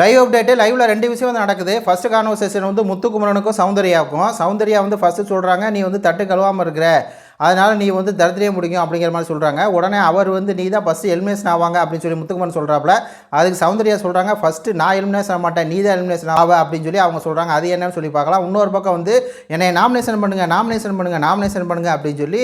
Live update லைவில் ரெண்டு விஷயம் வந்து நடக்குது. ஃபஸ்ட்டு கான்வர்சேஷன் வந்து முத்துக்குமரனுக்கும் சௌந்தர்யாவுக்கும். சௌந்தர்யா வந்து ஃபஸ்ட்டு சொல்கிறாங்க நீ வந்து தட்டு கழுவாமல் இருக்கிற. அதனால் நீ வந்து தரத்திலேயே முடிக்கும் அப்படிங்கிற மாதிரி சொல்கிறாங்க உடனே அவர் வந்து நீ தான் ஃபஸ்ட்டு எலிமினேஷன் ஆவாங்க அப்படின்னு சொல்லி முத்துக்குமன் சொல்கிறாப்புல அதுக்கு சௌந்தர்யா சொல்கிறாங்க ஃபஸ்ட்டு நான் எலிமினேஷன் ஆக மாட்டேன் நீ தான் எலிமினேஷன் ஆவ அப்படின்னு சொல்லி அவங்க சொல்கிறாங்க அது என்னன்னு சொல்லி பார்க்கலாம். இன்னொரு பக்கம் வந்து என்னை நாமினேஷன் பண்ணுங்கள் நாமினேஷன் பண்ணுங்கள் நாமினேஷன் பண்ணுங்கள் அப்படின்னு சொல்லி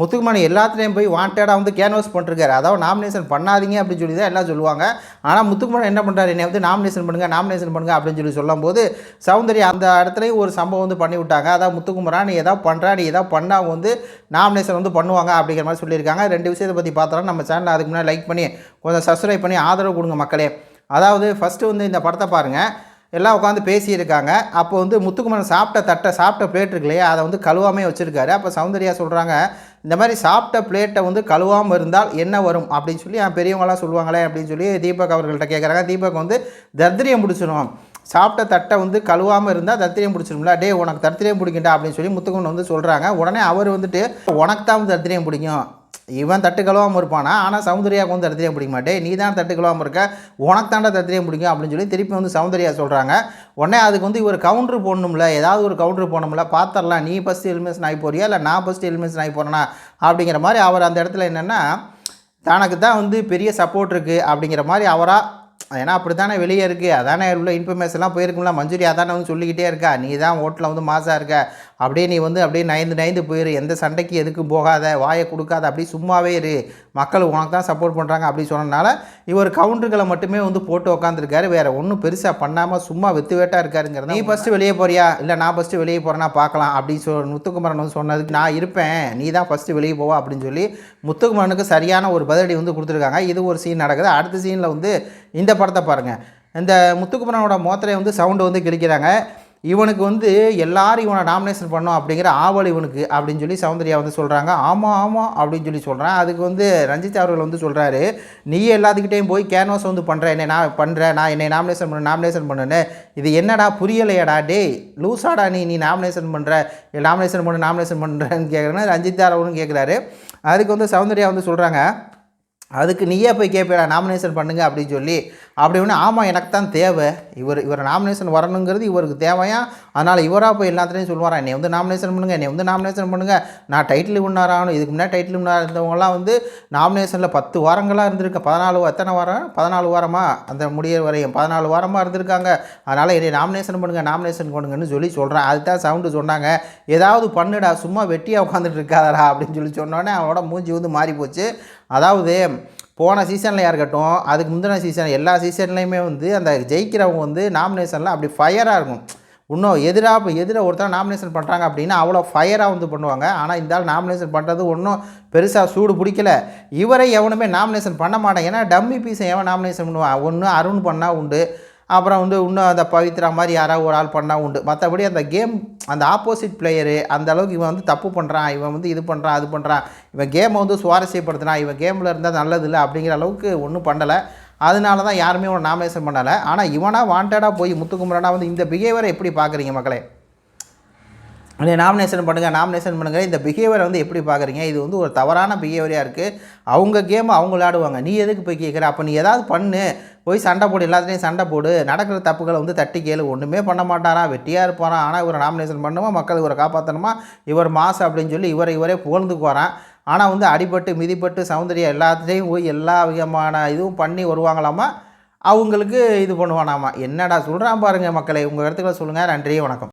முத்துக்குமரன் எல்லாத்துலேயும் போய் வாண்டடாக வந்து கேன்வாஸ் பண்ணிருக்காரு அதாவது நாமினேஷன் பண்ணாதீங்க அப்படின்னு சொல்லி தான் எல்லாம் சொல்லுவாங்க. ஆனால் முத்துக்குமரன் என்ன பண்ணுறாரு என்னை வந்து நாமினேஷன் பண்ணுங்கள் நாமினேஷன் பண்ணுங்கள் அப்படின்னு சொல்லி சொல்லும்போது சௌந்தர்யா அந்த இடத்துலையும் ஒரு சம்பவம் வந்து பண்ணி விட்டாங்க அதாவது முத்துக்குமரா நீ எதாவது பண்ணுறா நீ எதாவது பண்ணால் வந்து நாமினேஷன் வந்து பண்ணுவாங்க அப்படிங்கிற மாதிரி சொல்லியிருக்காங்க. ரெண்டு விஷயத்தை பற்றி பார்த்தோம்னா நம்ம சேனலை அதுக்கு முன்னாடி லைக் பண்ணி கொஞ்சம் சப்ஸ்கிரைப் பண்ணி ஆதரவு கொடுங்க மக்களே. அதாவது ஃபஸ்ட்டு வந்து இந்த படத்தை பாருங்கள் எல்லாம் உட்காந்து பேசியிருக்காங்க. அப்போ வந்து முத்துக்குமரன் சாப்பிட்ட தட்டை சாப்பிட்ட பிளேட் இருக்கு இல்லையா? அதை வந்து கழுவாமே வச்சுருக்காரு. அப்போ சௌந்தர்யா சொல்கிறாங்க இந்த மாதிரி சாப்பிட்ட பிளேட்டை வந்து கழுவாமல் இருந்தால் என்ன வரும்? அப்படின்னு சொல்லி என் பெரியவங்களாம் சொல்லுவாங்களே அப்படின்னு சொல்லி தீபக் அவர்கள்ட்ட கேட்குறாங்க தீபக் வந்து தர்திரியம் பிடிச்சிடும் சாப்பிட்ட தட்டை வந்து கழுவாமல் இருந்தால் தத்திரியம் பிடிச்சிரும்ல. டே உனக்கு தத்திரியம் பிடிக்கண்டா அப்படின்னு சொல்லி முத்துக்கொண்டு வந்து சொல்கிறாங்க உடனே அவர் வந்துட்டு உனக்கு தான் வந்து தத்திரியம் பிடிக்கும். இவன் தட்டு கழுவாமல் இருப்பானா? ஆனால் சௌந்தர்யாவுக்கு வந்து தத்திரியம் பிடிக்க மாட்டே நீ தான் தட்டு கழுவாமல் இருக்க. உனக்கு தாண்டா தத்திரியம் பிடிக்கும். அப்படின்னு சொல்லி திருப்பி வந்து சௌந்தர்யா சொல்கிறாங்க உடனே அதுக்கு வந்து இவர் கவுண்டர் போடணும்ல. ஏதாவது ஒரு கவுண்டர் போடணும்ல. பார்த்துடலாம் நீ ஃபஸ்ட்டு எலிமினேஷன் ஆகி போறியா? இல்லை நான் ஃபஸ்ட்டு எலிமினேஷன் ஆகி போகிறேனா அப்படிங்கிற மாதிரி அவர் அந்த இடத்துல என்னென்னா தனக்கு தான் வந்து பெரிய சப்போர்ட் இருக்குது அப்படிங்கிற மாதிரி அவராக ஏன்னா அப்படி தானே வெளியே இருக்குது அதானே உள்ள இன்ஃபர்மேஷன்லாம் போயிருக்கும்ல? மஞ்சுரி அதானே வந்து சொல்லிக்கிட்டே இருக்கா? நீ தான் ஓட்டில் வந்து மாசாக இருக்க. அப்படியே நீ வந்து அப்படியே நயந்து நயந்து போயிரு. எந்த சண்டைக்கு எதுக்கும் போகாத. வாயை கொடுக்காத. அப்படியே சும்மாவே இரு. மக்கள் உனக்கு தான் சப்போர்ட் பண்ணுறாங்க அப்படி சொன்னனால இவர் கவுண்டர்களை மட்டுமே வந்து போட்டு உக்காந்துருக்காரு. வேறு ஒன்றும் பெருசாக பண்ணாமல் சும்மா வெத்து வேட்டாக இருக்காருங்கிறது நீ ஃபஸ்ட்டு வெளியே போறியா? இல்லை நான் ஃபஸ்ட்டு வெளியே போகிறேன்னா பார்க்கலாம். அப்படின்னு சொல் முத்துக்குமரன் வந்து சொன்னதுக்கு நான் இருப்பேன். நீ தான் ஃபஸ்ட்டு வெளியே போவா அப்படின்னு சொல்லி முத்துக்குமரனுக்கு சரியான ஒரு பதிலடி வந்து கொடுத்துருக்காங்க. இது ஒரு சீன் நடக்குது. அடுத்த சீனில் வந்து இந்த படத்தை பாருங்கள் இந்த முத்துக்குமரனோட மோத்தரை வந்து சவுண்டு வந்து கிழிக்கிறாங்க. இவனுக்கு வந்து எல்லாரும் இவனை நாமினேஷன் பண்ணோம் அப்படிங்கிற ஆவல் இவனுக்கு அப்படின்னு சொல்லி சௌந்தர்யா வந்து சொல்கிறாங்க ஆமாம் ஆமாம் அப்படின்னு சொல்லி சொல்கிறேன் அதுக்கு வந்து ரஞ்சித் அவர்கள் வந்து சொல்கிறாரு நீ எல்லாத்துக்கிட்டையும் போய் கேன்வாஸ் வந்து பண்ணுற என்னை நான் பண்ணுறேன் நான் என்னை நாமினேஷன் பண்ண நாமினேஷன் பண்ணுன்னு. இது என்னடா புரியலையாடா? டேய் லூஸாடா நீ நீ நாமினேஷன் பண்ணுற நாமினேஷன் பண்ணு நாமினேஷன் பண்ணுறேன்னு கேட்குறேன்னு ரஞ்சித் அவர்களும் கேட்குறாரு அதுக்கு வந்து சௌந்தர்யா வந்து சொல்கிறாங்க அதுக்கு நீயே போய் கேட்பேடா நாமினேஷன் பண்ணுங்க அப்படின்னு சொல்லி. அப்படி ஒன்று ஆமாம் எனக்கு தான் தேவை. இவர் இவர் நாமினேஷன் வரணுங்கிறது இவருக்கு தேவையா? அதனால் இவராக போய் எல்லாத்துலேயும் சொல்லுவாரா என்னை வந்து நாமினேஷன் பண்ணுங்கள் என்னை வந்து நாமினேஷன் பண்ணுங்கள் நான் டைட்டில் வின்னார் ஆகணும். இதுக்கு முன்னாடி டைட்டில் வின்னார் இருந்தவங்களாம் வந்து நாமினேஷனில் பத்து வாரங்களாக இருந்திருக்க பதினாலு எத்தனை வாரம்? பதினாலு வாரமாக அந்த முடிய வரையும் பதினாலு வாரமாக இருந்திருக்காங்க. அதனால் என்னை நாமினேஷன் பண்ணுங்கள் நாமினேஷன் பண்ணுங்கன்னு சொல்லி சொல்கிறேன் அதுதான் சவுண்டு சொன்னாங்க. ஏதாவது பண்ணுடா சும்மா வெட்டியாக உட்காந்துட்டு இருக்காதடா அப்படின்னு சொல்லி சொன்னோடனே அவனோட மூஞ்சி வந்து மாறி போச்சு அதாவது போன சீசனில் இருக்கட்டும் அதுக்கு முந்தின சீசன் எல்லா சீசன்லேயுமே வந்து அந்த ஜெயிக்கிறவங்க வந்து நாமினேஷனில் அப்படி ஃபயராக இருக்கும். இன்னும் எதிராக இப்போ எதிராக ஒருத்தர் நாமினேஷன் பண்ணுறாங்க அப்படின்னா அவ்வளோ ஃபயராக வந்து பண்ணுவாங்க. ஆனால் இந்த ஆள் நாமினேஷன் பண்ணுறது ஒன்றும் பெருசாக சூடு பிடிக்கல. இவரை எவனுமே நாமினேஷன் பண்ண மாட்டேன். ஏன்னா டம்மி பீஸை எவன் நாமினேஷன் பண்ணுவான்? ஒன்று அருண் பண்ணால் உண்டு. அப்புறம் வந்து இன்னும் அந்த பவித்ரா மாதிரி யாராவது ஒரு ஆள் பண்ணால் உண்டு. மற்றபடி அந்த கேம் அந்த ஆப்போசிட் பிளேயரு அந்த அளவுக்கு இவன் வந்து தப்பு பண்ணுறான் இவன் வந்து இது பண்ணுறான் அது பண்ணுறான் இவன் கேமை வந்து சுவாரஸ்யப்படுத்துனான் இவன் கேமில் இருந்தால் நல்லது இல்லை அப்படிங்கிற அளவுக்கு ஒன்றும் பண்ணலை. அதனால தான் யாருமே அவனை நாமினேஷன் பண்ணலை. ஆனால் இவனாக வாண்டடாக போய் முத்துக்குமரனாக வந்து இந்த பிஹேவியரை எப்படி பார்க்குறீங்க மக்களே? இல்லை நாமினேஷன் பண்ணுங்கள் நாமினேஷன் பண்ணுங்கள் இந்த பிஹேவியரை வந்து எப்படி பார்க்குறீங்க இது வந்து ஒரு தவறான பிஹேவியராக இருக்குது அவங்க கேம் அவங்க விளையாடுவாங்க. நீ எதுக்கு போய் கேட்குற அப்போ நீ ஏதாவது பண்ணு. போய் சண்டை போடு எல்லாத்துலேயும் சண்டை போடு. நடக்கிற தப்புகளை வந்து தட்டி கேளு. ஒன்றுமே பண்ண மாட்டாரா? வெட்டியாக இருப்பாரான் ஆனால் இவரை நாமினேஷன் பண்ணுமா? மக்கள் இவரை காப்பாற்றணுமா இவர் மாசு அப்படின்னு சொல்லி இவரை இவரே புகழ்ந்துக்கு வரான் ஆனால் வந்து அடிபட்டு மிதிப்பட்டு சௌந்தர்யா எல்லாத்துலேயும் போய் எல்லா விதமான இதுவும் பண்ணி வருவாங்களாமா? அவங்களுக்கு இது பண்ணுவானாமா? என்னடா சொல்கிறான் பாருங்கள் மக்களை. உங்கள் இடத்துக்குள்ள சொல்லுங்கள் நன்றி வணக்கம்.